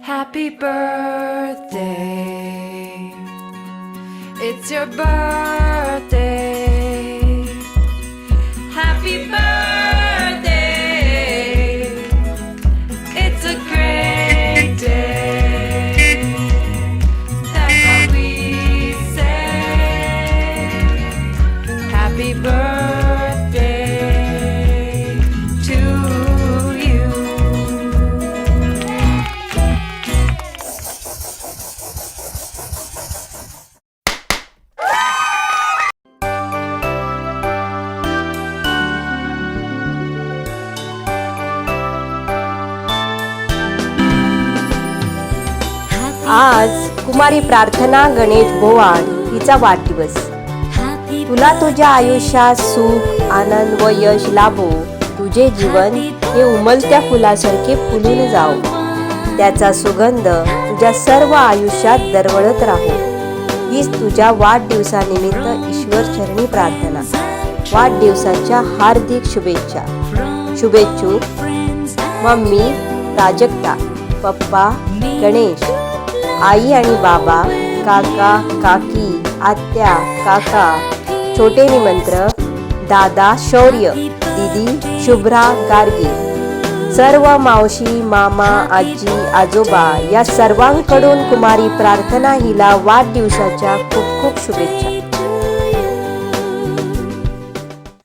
Happy birthday. It's your birthday. आज कुमारी प्रार्थना गणेश भोवाड हिचा वाढदिवस. तुला तुझ्या आयुष्यात सुख आनंद व यश लाभो. तुझे जीवन हे उमलत्या फुलासारखे फुलून जाओ त्याचा सुगंध तुझ्या सर्व आयुष्यात दरवळत राहो. हीच तुझ्या वाढदिवसानिमित्त ईश्वर चरणी प्रार्थना. वाढदिवसाच्या हार्दिक शुभेच्छा. शुभेच्छू मम्मी प्राजक्ता पप्पा गणेश. आई आणि बाबा काका काकी आत्या काका छोटे निमंत्र दादा शौर्य दिदी शुभ्रा गार्गी. सर्व मावशी मामा आजी आजोबा या सर्वांकडून कुमारी प्रार्थना हिला वाढदिवसाच्या खूप खूप शुभेच्छा.